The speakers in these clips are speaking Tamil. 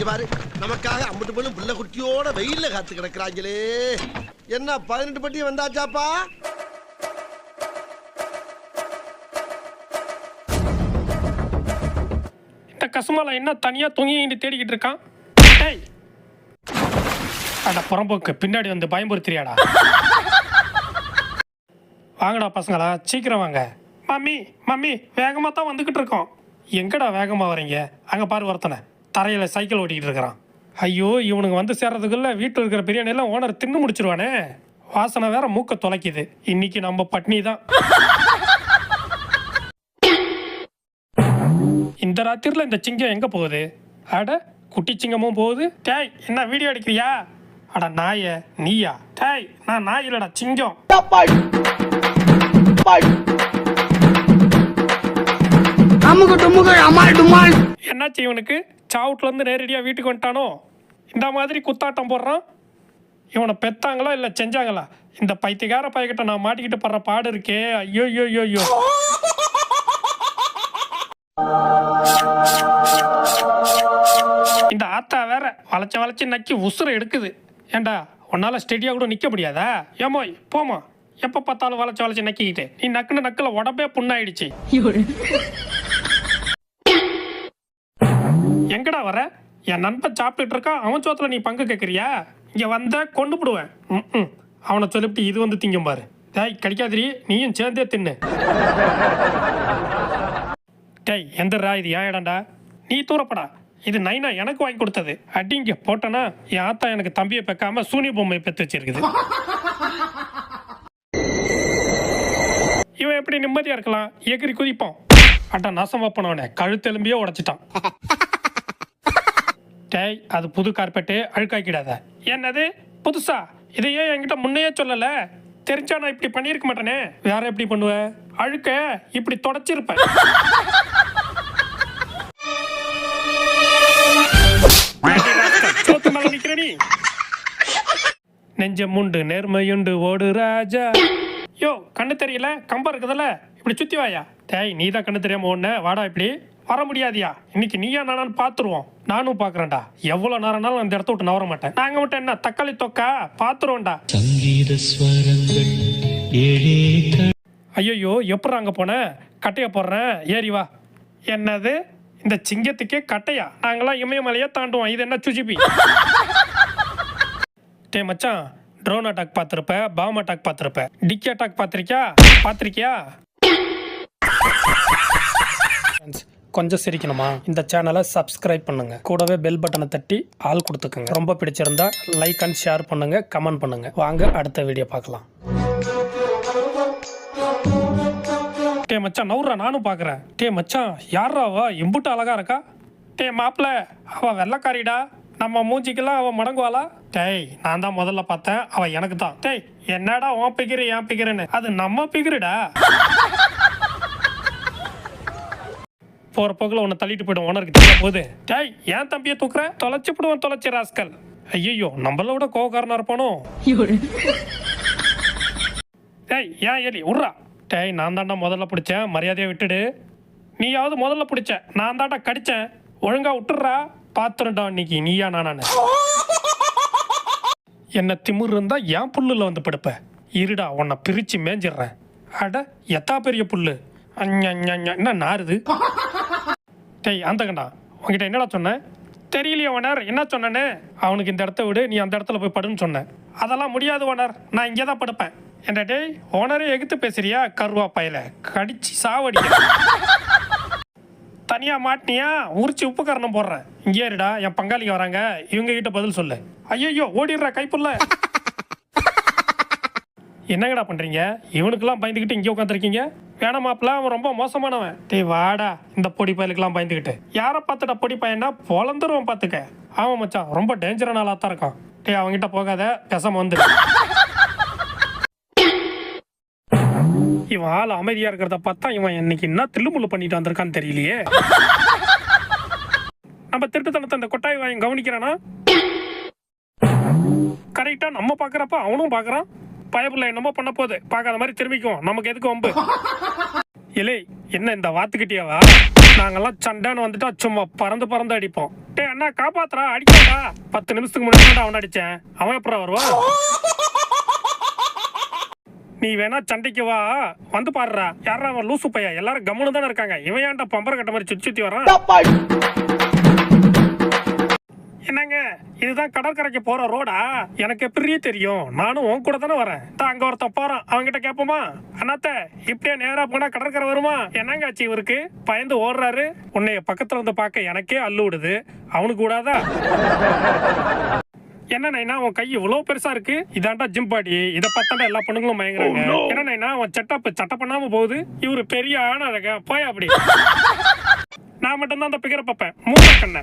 இங்க பாரு நமக்காக அம்பட்டு பொண்ணு புள்ள குட்டியோட வெயில்ல காத்து கிடக்குறாங்களே. என்ன பதினெட்டு பட்டி வந்தாச்சாப்பா? இந்த கசுமாலா என்ன தனியா தொங்கிட்டு தேடிக்கிட்டு இருக்கான்? டேய்! அட புறம்போக்கு பின்னாடி வந்து பயமுறுத்துறியாடா? வாங்கடா பசங்களா சீக்கிரம் வாங்க. மம்மி மம்மி வேகமாக தான் வந்துக்கிட்டு இருக்கோம். எங்கடா வேகமாக வரீங்க? அங்கே பாரு ஒருத்தனை. தரையில் சைக்கிள் ஓட்டிக்கிட்டு இருக்கிறான். ஐயோ இவனுங்க வந்து சேர்றதுக்குள்ள வீட்டில் இருக்கிற பிரியாணி எல்லாம் ஓனர் தின்னு முடிச்சிருவானே. வாசனை வேற மூக்க தொலைக்குது. இன்னைக்கு நம்ம பட்னி தான். இந்த ராத்திரில இந்த சிங்கம் எங்க போகுது? அட குட்டி சிங்கமும் போகுது. டேய் என்ன வீடியோ எடுக்கிறியா அட நாய நீயா? டேய் நான் நாய் இல்லடா சிங்கம். என்னாச்சு இவனுக்கு? சாவுட்லேருந்து நேரடியாக வீட்டுக்கு வந்துட்டானோ? இந்த மாதிரி குத்தாட்டம் போடுறான்? இவனை பெத்தாங்களா இல்லை செஞ்சாங்களா? இந்த பைத்தியக்கார பையகிட்ட நான் மாட்டிக்கிட்டு படுற பாடு இருக்கே. ஐயோ ஐயோ ஐயோ ஐயோ இந்த ஆத்தா வேற வளைச்சு வளைச்சு நக்கி உசுரை எடுக்குது. ஏண்டா உன்னால ஸ்டெடியாக கூட நிற்க முடியாதா? ஏமோ போமா எப்போ பார்த்தாலும் வளைச்சு வளைச்சு நக்கிக்கிட்டு. நீ நக்குன்னு நக்கில் உடம்பே புண்ணாயிடுச்சு. எங்கடா வர? என் நண்பன் சாப்பிட்டுட்டு இருக்கா? அவன் சோத்துல நீ பங்கு கேட்குறியா இங்க வந்த கொண்டு போடுவேன். ம் அவனை சொல்லிவிட்டு இது வந்து திங்கும் பாரு. டேய் கிடைக்காதிரி நீயும் சேர்ந்தே தின்னு. டேய் எந்தரா இது ஏன் இடம்டா நீ தூரப்படா. இது நைனா எனக்கு வாங்கி கொடுத்தது. அடிங்க போட்டனா என் ஆத்தா எனக்கு தம்பியை பெக்காம சூனிய பொம்மையை பெற்று வச்சிருக்குது. இவன் எப்படி நிம்மதியா இருக்கலாம்? எகிரி குதிப்போம் அட்டா நாசமா போனவனே கழுத்தெலும்பியே உடைச்சிட்டான். டேய் அது புது கார்பெட்டு அழுக்காக்கிடாத. என்னது? புதுசா? இதையே என்கிட்ட முன்னையே சொல்லல. தெரிஞ்சா நான் இப்படி பண்ணியிருக்க மாட்டேனே. வேற எப்படி பண்ணுவ? அழுக்க இப்படி தொடச்சிருப்பேன் சோத்து முண்டு நெஞ்சம் உண்டு நேர்மையுண்டு ஓடு ராஜா. யோ கண்ணு தெரியல? கம்பம் இருக்குதுல்ல? இப்படி சுத்தி வாயா. டேய் நீ தான் கண்ணு தெரியாம ஒண்ணு வாடா இப்படி. வர முடியாதியா? இன்னைக்கு நீயா நானான்னு பாத்துருவோம். நானும் பாக்குறேன்டா. எவ்வளவு நேரம்னாலும் அந்த இடத்த விட்டு நவர மாட்டேன் நாங்க மட்டும் என்ன தக்காளி தொக்கா? பாத்துருவோம்டா. சங்கீத ஸ்வரங்கள் ஐயோ எப்படி அங்கே போனேன் கட்டையை போடுறேன். ஏறி வா. என்னது? இந்த சிங்கத்துக்கே கட்டையா? நாங்களாம் இமயமலையே தாண்டுவோம். இது என்ன சுஜிபி? டே மச்சான் ட்ரோன் அட்டாக் பார்த்துருப்ப பாம் அட்டாக் பார்த்துருப்ப. டிக்கி அட்டாக் பார்த்துருக்கியா? பார்த்துருக்கியா? கொஞ்சம் சிரிக்கணுமா? இந்த சேனலை சப்ஸ்கிரைப் பண்ணுங்க. கூடவே பெல் பட்டனை தட்டி ஆள் கொடுத்துக்கோங்க. ரொம்ப பிடிச்சிருந்தா லைக் அண்ட் ஷேர் பண்ணுங்க கமெண்ட் பண்ணுங்க. வாங்க அடுத்த வீடியோ பார்க்கலாம். டே மச்சான் நவுறா நானும் பார்க்குறேன் டே மச்சான் யாரா எம்புட்டு அழகா இருக்கா? டே மாப்பிள அவ வெள்ளைக்காரிடா. நம்ம மூஞ்சிக்கெல்லாம் அவன் மடங்குவாளா? டேய் நான் தான் முதல்ல பார்த்தேன். அவன் எனக்கு தான். டேய் என்னடா உன் பிக்கிற என் பிக்கிறேன்னு அது நம்ம பிக்கிறடா போற போக்குல உன்னை தள்ளிட்டு போயிடும் உனக்கு தெரிய போகுது டேய் ஏன் தம்பியை தூக்குற? தொலைச்சு விடுவான் தொலைச்சி ராஸ்கல். ஐயோ நம்மள விட கோவக்காரனா இருப்பானோ? டேய் ஏன் எலி விட்றா டேய் நான் தாண்டா முதல்ல பிடிச்சேன் மரியாதையை விட்டுடு. நீயாவது முதல்ல பிடிச்ச நான் தாண்டா கடிச்சேன். ஒழுங்கா விட்டுடுறா. பாத்துருண்டா இன்னைக்கு நீயா நானானு என்ன திமிர் இருந்தா ஏன் புல்லுல வந்து படுப்ப. இருடா உன்னை பிரிச்சு மேஞ்சிடுறேன். அட எத்தா பெரிய புல்லு. அஞ்ஞ, என்ன நாருது டேய் அந்த கண்டா என்னடா சொன்னேன்? தெரியலையே ஓனர். என்ன சொன்னேன்னு? அவனுக்கு இந்த இடத்த விடு நீ அந்த இடத்துல போய் படுன்னு சொன்னேன். அதெல்லாம் முடியாது ஓனர். நான் இங்கே தான் படுப்பேன். என்ன டேய் ஓனரே எகுத்து பேசுறியா? கருவா பயல. கடிச்சு சாவடி தனியாக மாட்டினியா? உரிச்சு உப்பு காரணம் போடுறேன். இங்கே இருடா என் பங்காளிங்க வராங்க. இவங்க கிட்ட பதில் சொல்லு. ஐயோ ஓடிடுறா கைப்புள்ள என்னங்கடா பண்ணுறீங்க இவனுக்கெல்லாம் பயந்துக்கிட்டு இங்கே உட்காந்துருக்கீங்க? வேணாமாப்ல அவன் ரொம்ப மோசமானவன். டேய் வாடா இந்த பொடி பயலுக்கெல்லாம் பயந்துக்கிட்டு யாரை பார்த்துட்டா பொடி பையனா பொழந்துருவன் பார்த்துக்க. ஆமாம் மச்சான் ரொம்ப டேஞ்சரான ஆளாக தான் இருக்கான். டேய் அவன்கிட்ட போகாத பெசம் வந்து. இவன் ஆள் அமைதியா இருக்கிறத பார்த்தா இவன் இன்னைக்கு என்ன தில்லுமுள்ளு பண்ணிட்டு வந்திருக்கான்னு தெரியலையே. நம்ம திருட்டுத்தனத்தை அந்த கொட்டாய் வாங்கி கவனிக்கிறானா? கரெக்டா நம்ம பாக்குறப்ப அவனும் பாக்குறான் பயப்புள்ள என்னமோ பண்ண போகுது. பார்க்காத மாதிரி திரும்பிக்குவோம். நமக்கு எதுக்கு வம்பு? இலே என்ன இந்த வாத்துக்கிட்டியாவா? நாங்கெல்லாம் சண்டைன்னு வந்துட்டா சும்மா பறந்து பறந்து அடிப்போம். டே அண்ணா காப்பாத்துறா அடிக்கடா பத்து நிமிஷத்துக்கு முன்னாடி அவன் அடிச்சேன். அவன் எப்படா வருவான் நீ வேணா சண்டைக்கு வா. வந்து பாடுறா யாரா அவன் லூசு பையா எல்லாரும் கம்முன்னு தானே இருக்காங்க. இவன் ஏன்டா பம்பர கட்ட மாதிரி சுத்தி சுத்தி வரான்? என்னங்க? இதுதான் கடற்கரைக்கு போற ரோடா? எனக்கு எப்படி தெரியும். நானும் உன் கூட தானே வரேன். தான் அங்க ஒருத்தன் போறான். அவன்கிட்ட கேப்போமா? அண்ணாத்த இப்படியே நேரா போனா கடற்கரை வருமா? என்னங்க ஆச்சு இவருக்கு? பயந்து ஓடுறாரு. உன்னைய பக்கத்துல வந்து பார்க்க எனக்கே அள்ளு விடுது. அவனுக்கு கூடாதா என்ன நைனா உன் கை இவ்வளவு பெருசா இருக்கு? இதாண்டா ஜிம் பாடி இத பார்த்தாண்டா எல்லா பொண்ணுங்களும் மயங்குறாங்க. என்ன நைனா உன் செட்டப் சட்டை பண்ணாம போகுது? இவரு பெரிய ஆண் அழக போய் அப்படி. நான் மட்டும் தான் அந்த பிகரை பார்ப்பேன். மூணு கண்ண.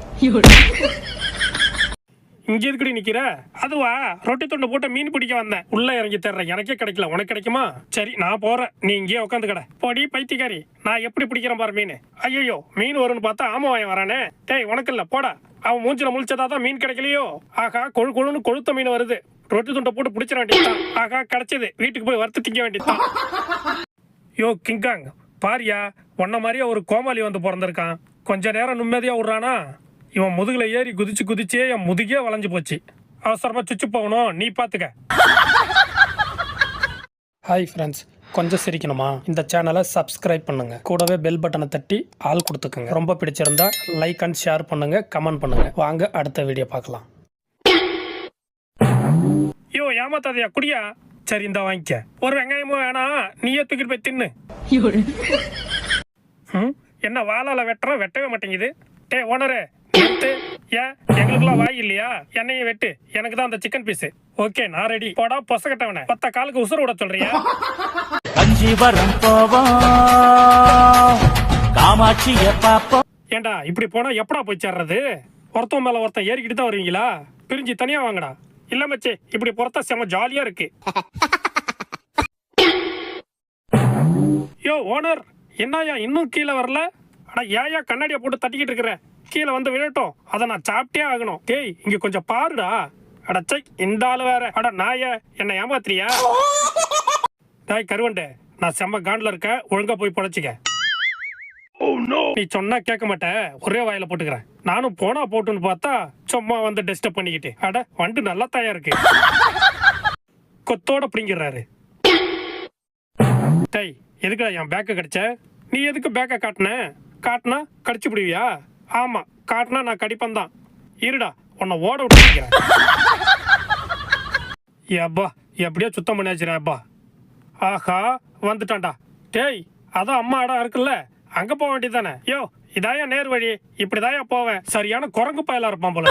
இங்க எதுக்குடி நிக்கிற? அதுவா? ரொட்டி துண்டு போட்டு மீன் பிடிக்க வந்தேன். உள்ள இறங்கி தர்றேன் எனக்கே கிடைக்கல. உனக்கு கிடைக்குமா? சரி நான் போறேன். நீ இங்கேயே உட்காந்து கடை போடி பைத்தியக்காரி. நான் எப்படி பிடிக்கிறேன் பாரு மீன். ஐயோ மீன் வரும்னு பார்த்தா ஆமா வாயன் வரானே. டேய் உனக்கு இல்ல. போடா. அவன் மூஞ்சில முழிச்சதா தான் மீன் கிடைக்கலையோ? ஆகா கொழு கொழுன்னு கொழுத்த மீன் வருது. ரொட்டி துண்டை போட்டு பிடிச்சிட வேண்டியதுதான். ஆகா கிடைச்சது. வீட்டுக்கு போய் வறுத்து திங்க வேண்டியதுதான். Yo King Kong. பாரியா உன்ன மாதிரியே ஒரு கோமாளி வந்து பிறந்திருக்கான். கொஞ்ச நேரம் நிம்மதியா விடுறானா? இவன் முதுகுல ஏறி குதிச்சு குதிச்சே என் முதுகே வளைஞ்சு போச்சு. அவசரமா சுச்சு போகணும். நீ பாத்துக்க. ஹாய் ஃப்ரெண்ட்ஸ் கொஞ்சம் சிரிக்கணுமா? இந்த சேனலை சப்ஸ்கிரைப் பண்ணுங்க. கூடவே பெல் பட்டனை தட்டி ஆள் கொடுத்துக்கோங்க. ரொம்ப பிடிச்சிருந்தா லைக் அண்ட் ஷேர் பண்ணுங்க. கமெண்ட் பண்ணுங்க. வாங்க அடுத்த வீடியோ பார்க்கலாம். யோ ஏமாத்தாதையா? குடியா? சரி இந்த வாங்கிக்க. ஒரு வெங்காயமும் வேணாம் நீயே தூக்கிட்டு போய் தின்னு. ம், என்ன வாளால வெட்டுற? வெட்டவே மாட்டேங்குது. டே ஓனரே. நிறுத்து ஏன் எங்களுக்குலாம் வாய் இல்லையா? என்னையும் வெட்டு. எனக்கு தான் அந்த சிக்கன் பீஸ் ஓகே நான் ரெடி போடா பொசக்கட்டவன பத்த காலுக்கு உசுறு விட சொல்றியா? கஞ்சிபரம் போவோம் காமாட்சிய பாப்போம் ஏண்டா இப்படி போனா எப்படா போய் சேர்றது? ஒருத்தன் மேல ஒருத்தன் ஏறிக்கிட்டு தான் வருவீங்களா? பிரிஞ்சு தனியா வாங்கடா. இல்ல மச்சி இப்படி பொறுத்தா செம ஜாலியா இருக்கு. யோ ஓனர் என்னய்யா இன்னும் கீழே வரல? அட ஏயா கண்ணாடியை போட்டு தட்டிக்கிட்டு இருக்கிற. கீழே வந்து விழட்டும். அதை நான் சாப்பிட்டே ஆகணும். டேய் இங்க கொஞ்சம் பாருடா. அடச்சை சை இந்த ஆளு வேற. அட நாய என்ன ஏமாத்திரியா டாய் கருவண்டே நான் செம்ம காண்டில் இருக்க. ஒழுங்கா போய் பொழைச்சிக்க. நீ சொன்னா கேட்க மாட்டேன் ஒரே வாயில போட்டுக்கிறேன். நானும் போனா போட்டுன்னு பார்த்தா சும்மா வந்து டிஸ்டர்ப் பண்ணிக்கிட்டு. அட வண்டு நல்லா தயா இருக்கு. கொத்தோட பிடிங்கிறாரு டேய் எதுக்குடா என் பேக்கை கடிச்ச? நீ எதுக்கு பேக்கை காட்டின? காட்டினா கடிச்சு பிடிவியா? ஆமா காட்டினா நான் கடிப்பேன் தான் இருடா உன்னை ஓட விட்டுக்கிறேன் ஏப்பா எப்படியோ சுத்தம் பண்ணியாச்சுரேன் அப்பா ஆஹா வந்துட்டான்டா. டேய் அதான் அம்மா இடம் இருக்குல்ல அங்க போக வேண்டியதானே யோ இதாயா நேர் வழி இப்படிதாயா போவேன். சரியான குரங்கு பயலா இருப்பான் போல